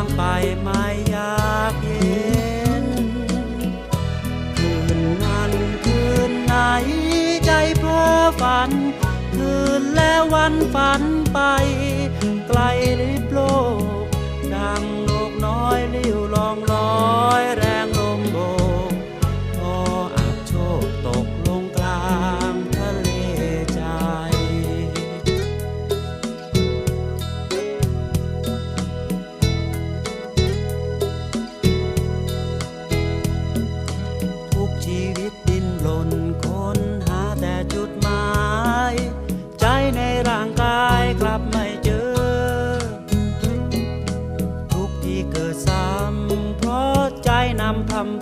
างไปไม่อยากเห็น คืนนั้นคืนไหนใจเพ้อฝัน คืนแล้ววันฝันไป ไกลลิบโลก ดังนกน้อยลิ้วลองลอยแรง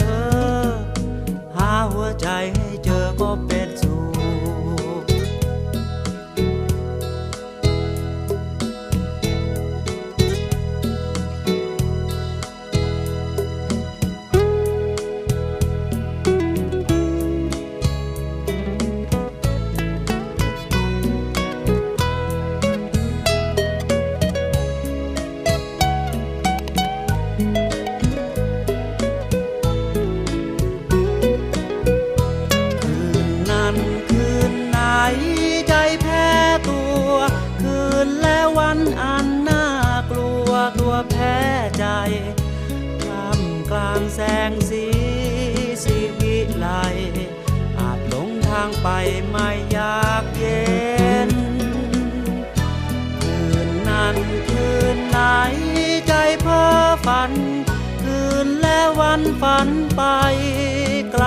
เธอ หาหัวใจให้เจอก็เป็นสุ นั้นคืนไหนใจแพ้ตัว คืนและวันอันน่ากลัวตัวแพ้ใจท่ามกลางแสงสีสีวิไลอาจหลงทางไปไม่อยากเย็น คืนนั้นคืนไหนใจเพ้อฝัน คืนและวันฝันไปไกล